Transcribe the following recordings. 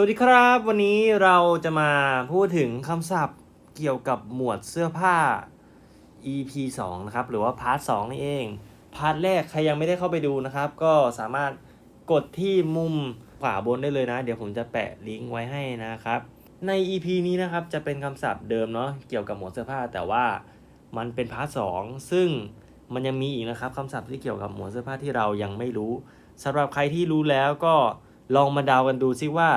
วัสดีครับ วันนี้เราจะมาพูดถึงคำศัพท์เกี่ยวกับหมวดเสื้อผ้า EP 2 นะครับ หรือว่าพาร์ท2นี่เอง พาร์ทแรกใครยังไม่ได้เข้าไปดูนะครับ ก็สามารถกดที่มุมขวาบนได้เลยนะ เดี๋ยวผมจะแปะลิงก์ไว้ให้นะครับ ใน EP นี้นะครับจะเป็นคำศัพท์เดิมเนาะเกี่ยวกับหมวดเสื้อผ้า แต่ว่ามันเป็นพาร์ท2ซึ่งมันยังมีอีกนะครับคำศัพท์ที่เกี่ยวกับหมวดเสื้อผ้าที่เรายังไม่รู้สำหรับใครที่รู้แล้วก็ลองมาเดากันดูซิว่า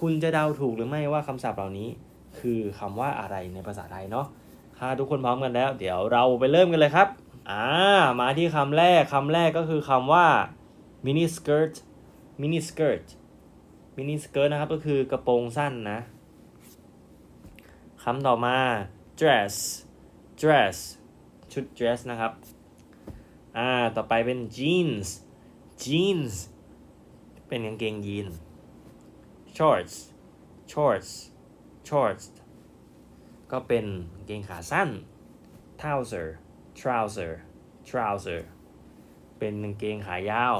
คุณจะเดาถูกหรือไม่ว่าคำศัพท์เหล่านี้ คือคำว่าอะไรในภาษาไทยเนาะถ้าทุกคนพร้อมกันแล้ว เดี๋ยวเราไปเริ่มกันเลยครับอ่ามาที่คำแรกคำแรกก็คือคำว่า mini skirt mini skirt mini skirt นะครับก็คือกระโปรงสั้นนะคำต่อมา dress dress ชุด dress นะครับ อ่า ต่อไปเป็น jeans jeans เป็นกางเกงยีน shorts shorts shorts ก็เป็นเกงขาสั้น trouser trouser trouser เป็นเกงขายาว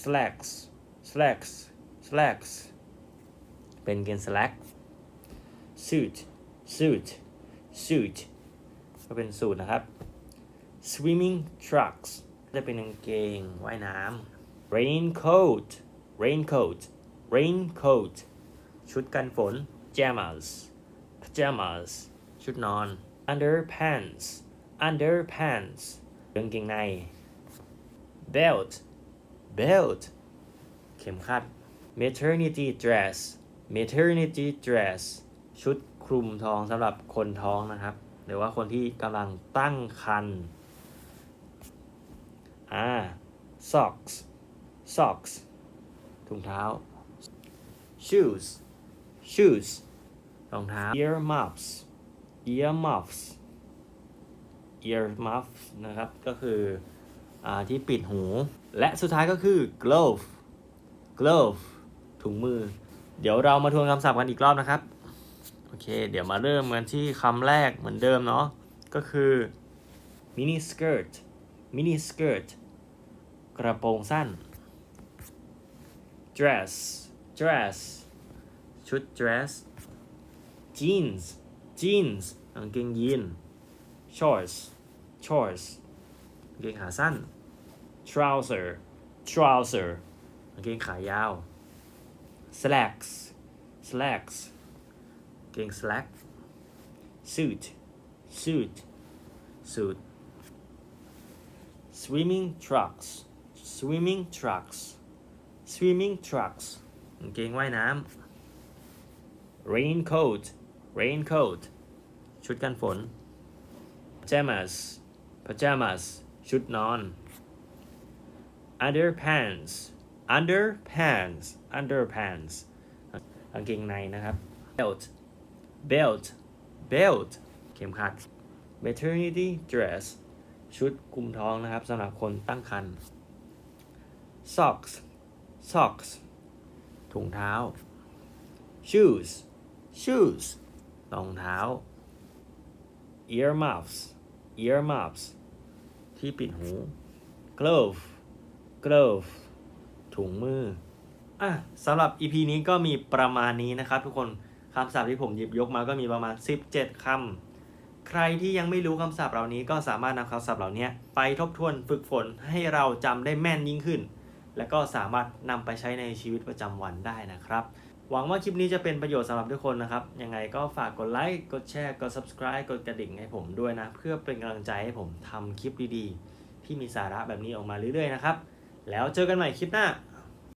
slacks slacks slacks เป็นเกง slack suit suit suit ก็เป็นสูทนะครับ swimming trunks จะเป็นกางเกงว่ายน้ำ raincoat raincoat raincoat ชุดกันฝน pajamas pajamas ชุดนอน underpants underpants กางเกงใน belt belt เข็มขัด maternity dress maternity dress ชุดคลุมท้องสำหรับคนท้องนะครับ หรือว่าคนที่กำลังตั้งครรภ์อ่า socks socks ถุงเท้า shoes shoes รองเท้า ear muffs ear muffs ear muffs นะครับ ก็คืออ่าที่ปิดหู และสุดท้ายก็คือ glove glove ถุงมือ เดี๋ยวเรามาทวนคำศัพท์กันอีกรอบนะครับ โอเค เดี๋ยวมาเริ่มกันที่คำแรกเหมือนเดิมเนาะ ก็คือ mini skirt mini skirt กระโปรงสั้น dress dress ชุด dress jeans jeans กางเกงยีน shorts shorts กางเกงขาสั้น trouser trouser กางเกงขายาว slacks slacks กางเกง slack suit suit suit swimming trunks swimming trunks swimming trunks กางเกงว่ายน้ำ raincoat raincoat ชุดกันฝน pajamas pajamas ชุดนอน underpants underpants underpants กางเกงในนะครับ belt belt belt เข็มขัด maternity dress ชุดคลุมท้องนะครับสำหรับคนตั้งครรภ์ socks socks ถุงเท้า shoes shoes รองเท้า ear muffs ear muffs ที่ปิดหู glove glove ถุงมือ อะสำหรับ EP นี้ก็มีประมาณนี้นะครับทุกคนคำศัพท์ที่ผมหยิบยกมาก็มีประมาณ 17 คำ ใครที่ยังไม่รู้คำศัพท์เหล่านี้ก็สามารถนำคำศัพท์เหล่านี้ไปทบทวนฝึกฝนให้เราจำได้แม่นยิ่งขึ้น และก็สามารถนำไปใช้ในชีวิตประจำวันได้นะครับ หวังว่าคลิปนี้จะเป็นประโยชน์สำหรับทุกคนนะครับ ยังไงก็ฝากกดไลค์ กดแชร์ กด subscribe กดกระดิ่งให้ผมด้วยนะ เพื่อเป็นกำลังใจให้ผมทำคลิปดีๆ ที่มีสาระแบบนี้ออกมาเรื่อยๆนะครับ แล้วเจอกันใหม่คลิปหน้า